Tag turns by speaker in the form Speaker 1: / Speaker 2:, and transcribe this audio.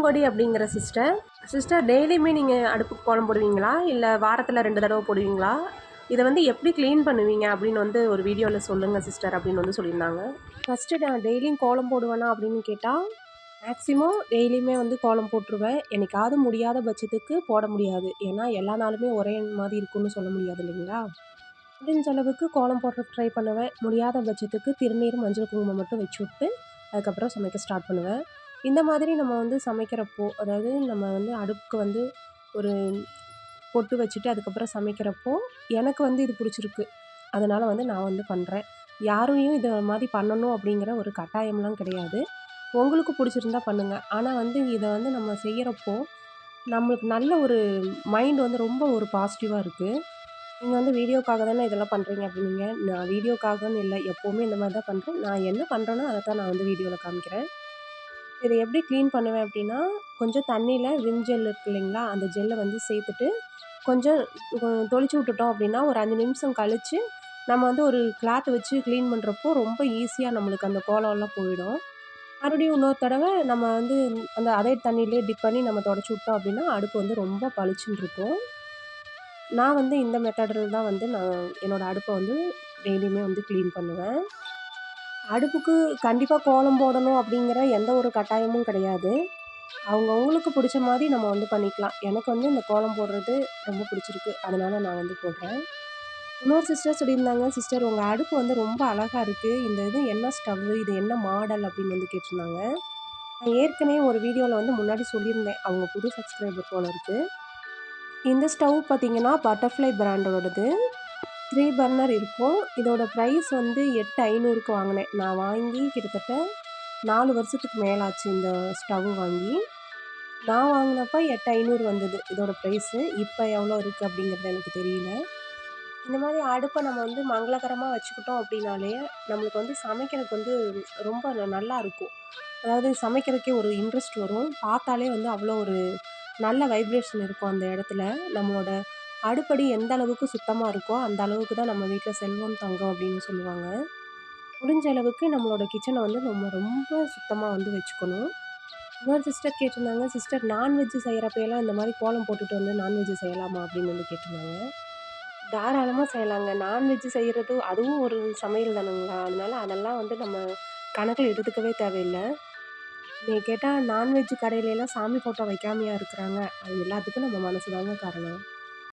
Speaker 1: பூங்கொடி அப்படிங்கிற sister sister டெய்லியுமே நீங்கள் அடுப்புக்கு கோலம் போடுவீங்களா? இல்லை வாரத்தில் ரெண்டு தடவை போடுவீங்களா? இதை வந்து எப்படி க்ளீன் பண்ணுவீங்க அப்படின்னு வந்து ஒரு வீடியோவில் சொல்லுங்கள் சிஸ்டர் அப்படின்னு வந்து சொல்லியிருந்தாங்க. ஃபஸ்ட்டு நான் டெய்லியும் கோலம் போடுவேனா அப்படின்னு கேட்டால் மேக்ஸிமம் டெய்லியுமே வந்து கோலம் போட்டுருவேன். என்னைக்காவது முடியாத பட்சத்துக்கு போட முடியாது. ஏன்னா எல்லா நாளுமே ஒரே மாதிரி இருக்கும்னு சொல்ல முடியாது இல்லைங்களா? முடிஞ்ச அளவுக்கு கோலம் போடுற ட்ரை பண்ணுவேன். முடியாத பட்சத்துக்கு திருநீர் மஞ்சள் குங்குமம் மட்டும் வச்சு விட்டு அதுக்கப்புறம் சமைக்க ஸ்டார்ட் பண்ணுவேன். இந்த மாதிரி நம்ம வந்து சமைக்கிறப்போ அதாவது நம்ம வந்து அடுப்புக்கு வந்து ஒரு பொட்டு வச்சுட்டு அதுக்கப்புறம் சமைக்கிறப்போ எனக்கு வந்து இது பிடிச்சிருக்கு. அதனால் வந்து நான் வந்து பண்ணுறேன் யாரையும் இதை மாதிரி பண்ணணும் அப்படிங்கிற ஒரு கட்டாயம்லாம் கிடையாது. உங்களுக்கு பிடிச்சிருந்தா பண்ணுங்கள் ஆனால் வந்து இதை வந்து நம்ம செய்கிறப்போ நம்மளுக்கு நல்ல ஒரு மைண்ட் வந்து ரொம்ப ஒரு பாசிட்டிவாக இருக்குது நீங்கள் வந்து வீடியோக்காக தானே இதெல்லாம் பண்ணுறீங்க அப்படின்னீங்க. நான் வீடியோக்காகன்னு இல்லை. எப்போவுமே இந்த மாதிரி தான் பண்ணுறேன் நான் என்ன பண்ணுறேனோ அதை தான் நான் வந்து வீடியோவில் காமிக்கிறேன். இதை எப்படி க்ளீன் பண்ணுவேன் அப்படின்னா கொஞ்சம் தண்ணியில் விம் ஜெல் இருக்கு இல்லைங்களா? அந்த ஜெல்லை வந்து சேர்த்துட்டு கொஞ்சம் தொளிச்சு விட்டுட்டோம் அப்படின்னா ஒரு அஞ்சு நிமிஷம் கழித்து நம்ம வந்து ஒரு கிளாத் வச்சு க்ளீன் பண்ணுறப்போ ரொம்ப ஈஸியாக நம்மளுக்கு அந்த கோலம்லாம் போயிடும். மறுபடியும் இன்னொரு தடவை நம்ம வந்து அந்த அதே தண்ணியிலே டிப் பண்ணி நம்ம தொடச்சி விட்டோம் அப்படின்னா அடுப்பு வந்து ரொம்ப பளிச்சுன்னு இருக்கும். நான் வந்து இந்த மெத்தடில் தான் வந்து நான் என்னோடய அடுப்பை வந்து டெய்லியுமே வந்து க்ளீன் பண்ணுவேன். அடுப்புக்கு கண்டிப்பாக கோலம் போடணும் அப்படிங்கிற எந்த ஒரு கட்டாயமும் கிடையாது. அவங்கவுங்களுக்கு பிடிச்ச மாதிரி நம்ம வந்து பண்ணிக்கலாம். எனக்கு வந்து இந்த கோலம் போடுறது ரொம்ப பிடிச்சிருக்கு. அதனால் நான் வந்து போடுறேன். இன்னொரு சிஸ்டர் சொல்லியிருந்தாங்க. சிஸ்டர் உங்கள் அடுப்பு வந்து ரொம்ப அழகாக இருக்குது இந்த இது என்ன ஸ்டவ்வு இது என்ன மாடல் அப்படின்னு வந்து கேட்டிருந்தாங்க. நான் ஏற்கனவே ஒரு வீடியோவில் வந்து முன்னாடி சொல்லியிருந்தேன். அவங்க புது சப்ஸ்கிரைபர் போல இருக்குது இந்த ஸ்டவ் பார்த்தீங்கன்னா பட்டர்ஃப்ளை பிராண்டோடது த்ரீ பர்னர் இருக்கும். இதோட ப்ரைஸ் வந்து எட்டு ஐநூறுக்கு வாங்கினேன். நான் வாங்கி கிட்டத்தட்ட நாலு வருஷத்துக்கு மேலாச்சு இந்த ஸ்டவ் வாங்கி. நான் வாங்கினப்ப எட்டு ஐநூறு வந்தது. இதோட ப்ரைஸு இப்போ எவ்வளோ இருக்குது அப்படிங்கிறது எனக்கு தெரியல. இந்த மாதிரி அடுப்பை நம்ம வந்து மங்களகரமாக வச்சுக்கிட்டோம் அப்படின்னாலே நம்மளுக்கு வந்து சமைக்கிறதுக்கு வந்து ரொம்ப நல்லா இருக்கும். அதாவது சமைக்கிறதுக்கே ஒரு இன்ட்ரெஸ்ட் வரும். பார்த்தாலே வந்து அவ்வளோ ஒரு நல்ல வைப்ரேஷன் இருக்கும் அந்த இடத்துல. நம்மளோட அடுப்படி எந்த அளவுக்கு சுத்தமாக இருக்கோ அந்த அளவுக்கு தான் நம்ம வீட்டில் செல்வம் தங்கம் அப்படின்னு சொல்லுவாங்க. முடிஞ்ச அளவுக்கு நம்மளோட கிச்சனை வந்து நம்ம ரொம்ப சுத்தமாக வந்து வச்சுக்கணும். இன்னொரு சிஸ்டர் கேட்டிருந்தாங்க சிஸ்டர் நான்வெஜ்ஜு செய்கிறப்பையெல்லாம் இந்த மாதிரி கோலம் போட்டுட்டு வந்து நான்வெஜ்ஜு செய்யலாமா? அப்படின்னு வந்து கேட்டிருந்தாங்க. தாராளமாக செய்யலாங்க. நான்வெஜ்ஜு செய்கிறது அதுவும் ஒரு சமையல் தானுங்களா? அதனால அதெல்லாம் வந்து நம்ம கணக்கில் எடுத்துக்கவே தேவையில்லை. நீ கேட்டால் நான்வெஜ் கடையிலலாம் சாமி ஃபோட்டோ வைக்காமையாக இருக்கிறாங்க. அது எல்லாத்துக்கும் நம்ம மனசு தாங்க காரணம்.